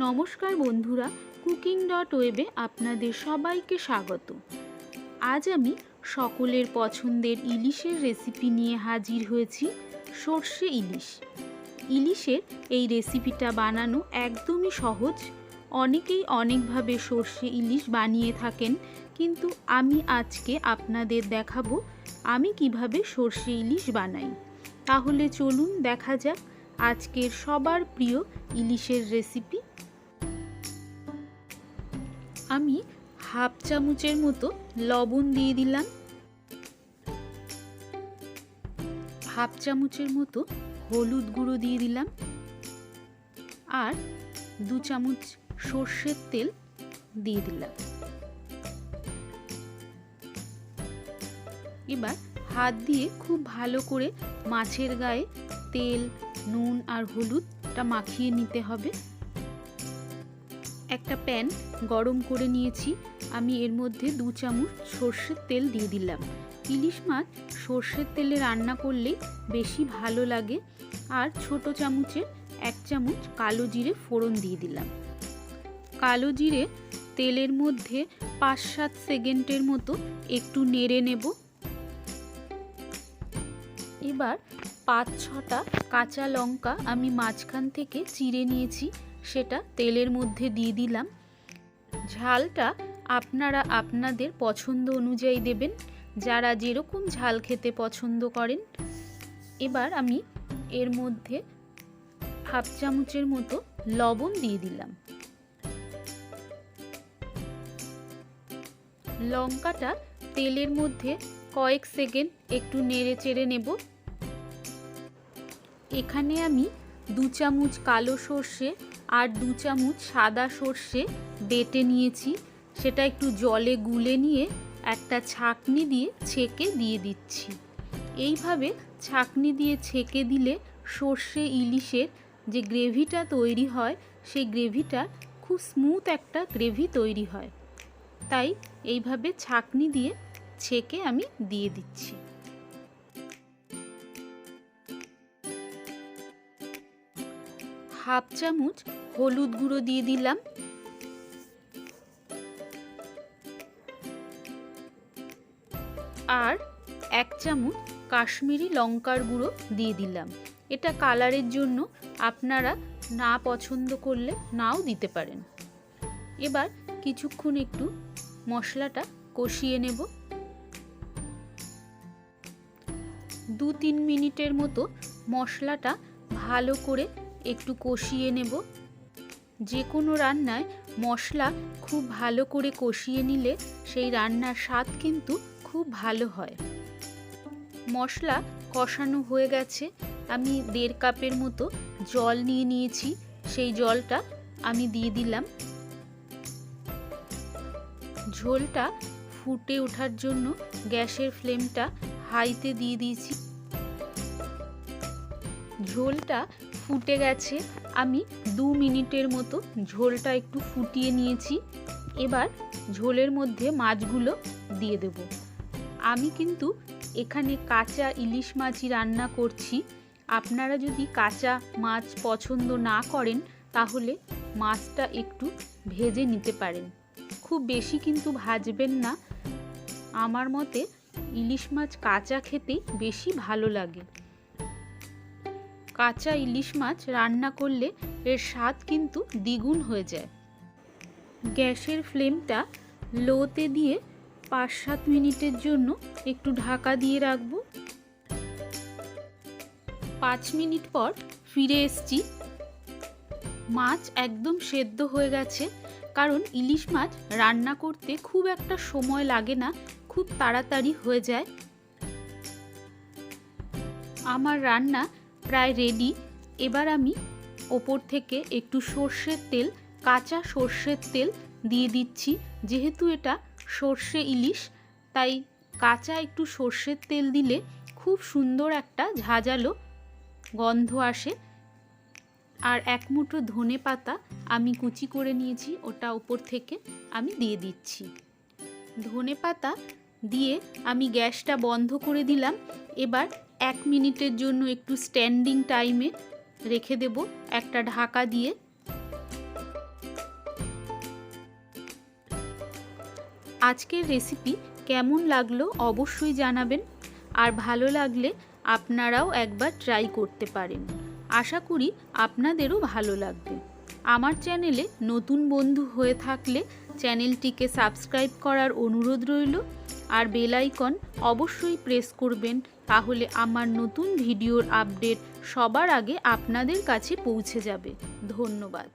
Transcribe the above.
নমস্কার বন্ধুরা, cooking dot ওয়েবে আপনাদের সবাইকে স্বাগত। আজ আমি সকলের পছন্দের ইলিশের রেসিপি নিয়ে হাজির হয়েছি, সর্ষে ইলিশ। ইলিশের এই রেসিপিটা বানানো একদমই সহজ। অনেকেই অনেকভাবে সর্ষে ইলিশ বানিয়ে থাকেন, কিন্তু আমি আজকে আপনাদের দেখাবো আমি কীভাবে সর্ষে ইলিশ বানাই। তাহলে চলুন দেখা যাক আজকের সবার প্রিয় ইলিশের রেসিপি। আমি হাফ চামচের মতো লবণ দিয়ে দিলাম। হাফ চামচের মতো হলুদ গুঁড়ো দিয়ে দিলাম। আর দু চামচ সর্ষের তেল দিয়ে দিলাম। এবার হাত দিয়ে খুব ভালো করে মাছের গায়ে তেল, নুন আর হলুদটা মাখিয়ে নিতে হবে। একটা প্যান গরম করে নিয়েছি। আমি এর মধ্যে দু চামচ সর্ষের তেল দিয়ে দিলাম। ইলিশ মাছ সর্ষের তেলে রান্না করলেই বেশি ভালো লাগে। আর ছোট চামচের এক চামচ কালো জিরে ফোড়ন দিয়ে দিলাম। কালো জিরে তেলের মধ্যে পাঁচ সাত সেকেন্ডের মতো একটু নেড়ে নেব। এবার পাঁচ ছটা কাঁচা লঙ্কা আমি মাঝখান থেকে চিড়ে নিয়েছি। সেটা তেলের মধ্যে দিয়ে দিলাম। ঝালটা আপনারা আপনাদের পছন্দ অনুযায়ী দেবেন। যারা যেরকম ঝাল খেতে পছন্দ করেন। এবার আমি এর মধ্যে হাফ চামচের মতো লবণ দিয়ে দিলাম। লঙ্কাটা তেলের মধ্যে কয়েক সেকেন্ড একটু নেড়ে চেড়ে নেব। এখানে আমি দু চামচ কালো সর্ষে আর দু চামচ সাদা সর্ষে বেটে নিয়েছি। সেটা একটু জলে গুলে নিয়ে একটা ছাকনি দিয়ে ছেঁকে দিয়ে দিচ্ছি। এইভাবে ছাকনি দিয়ে ছেঁকে দিলে সর্ষে ইলিশের যে গ্রেভিটা তৈরি হয়, সেই গ্রেভিটা খুব স্মুথ একটা গ্রেভি তৈরি হয়। তাই এইভাবে ছাকনি দিয়ে ছেঁকে আমি দিয়ে দিচ্ছি। হাফ চামচ হলুদ গুঁড়ো দিয়ে দিলাম। আর এক চামচ কাশ্মীরি লঙ্কার গুঁড়ো দিয়ে দিলাম। এটা কালারের জন্য আপনারা না পছন্দ করলে নাও দিতে পারেন। এবার কিছুক্ষণ একটু মশলাটা কষিয়ে নেব। দু তিন মিনিটের মতো মশলাটা ভালো করে একটু কষিয়ে নেব। যে কোনো রান্নায় মশলা খুব ভালো করে কষিয়ে নিলে সেই রান্নার স্বাদ কিন্তু খুব ভালো হয়। মশলা কষানো হয়ে গেছে। আমি দেড় কাপের মতো জল নিয়ে নিয়েছি। সেই জলটা আমি দিয়ে দিলাম। ঝোলটা ফুটে ওঠার জন্য গ্যাসের ফ্লেমটা হাইতে দিয়ে দিয়েছি। ঝোলটা ফুটে গেছে। আমি দু মিনিটের মতো ঝোলটা একটু ফুটিয়ে নিয়েছি। এবার ঝোলের মধ্যে মাছগুলো দিয়ে দেব। আমি কিন্তু এখানে কাঁচা ইলিশ মাছই রান্না করছি। আপনারা যদি কাঁচা মাছ পছন্দ না করেন, তাহলে মাছটা একটু ভেজে নিতে পারেন। খুব বেশি কিন্তু ভাজবেন না। আমার মতে ইলিশ মাছ কাঁচা খেতেই বেশি ভালো লাগে। কাঁচা ইলিশ মাছ রান্না করলে এর স্বাদ কিন্তু দ্বিগুণ হয়ে যায়। গ্যাসের ফ্লেমটা লোতে দিয়ে পাঁচ সাত মিনিটের জন্য একটু ঢাকা দিয়ে রাখব। পাঁচ মিনিট পর ফিরে এসছি। মাছ একদম সেদ্ধ হয়ে গেছে, কারণ ইলিশ মাছ রান্না করতে খুব একটা সময় লাগে না, খুব তাড়াতাড়ি হয়ে যায়। আমার রান্না প্রায় রেডি এবার আমি ওপর থেকে একটু সর্ষের তেল, কাঁচা সর্ষের তেল দিয়ে দিচ্ছি। যেহেতু এটা সর্ষে ইলিশ, তাই কাঁচা একটু সর্ষের তেল দিলে খুব সুন্দর একটা ঝাঁঝালো গন্ধ আসে। আর এক মুঠো ধনে পাতা আমি কুচি করে নিয়েছি, ওটা ওপর থেকে আমি দিয়ে দিচ্ছি। ধনে পাতা দিয়ে আমি গ্যাসটা বন্ধ করে দিলাম। এবার এক মিনিটের জন্য একটু স্ট্যান্ডিং টাইমে রেখে দেব একটা ঢাকা দিয়ে। আজকের রেসিপি কেমন লাগল অবশ্যই জানাবেন, আর ভালো লাগলে আপনারাও একবার ট্রাই করতে পারেন। আশা করি আপনাদেরও ভালো লাগবে। আমার চ্যানেলে নতুন বন্ধু হয়ে থাকলে চ্যানেলটিকে সাবস্ক্রাইব করার অনুরোধ রইল। আর বেলাইকন অবশ্যই প্রেস করবেন, তাহলে আমার নতুন ভিডিওর আপডেট সবার আগে আপনাদের কাছে পৌঁছে যাবে। ধন্যবাদ।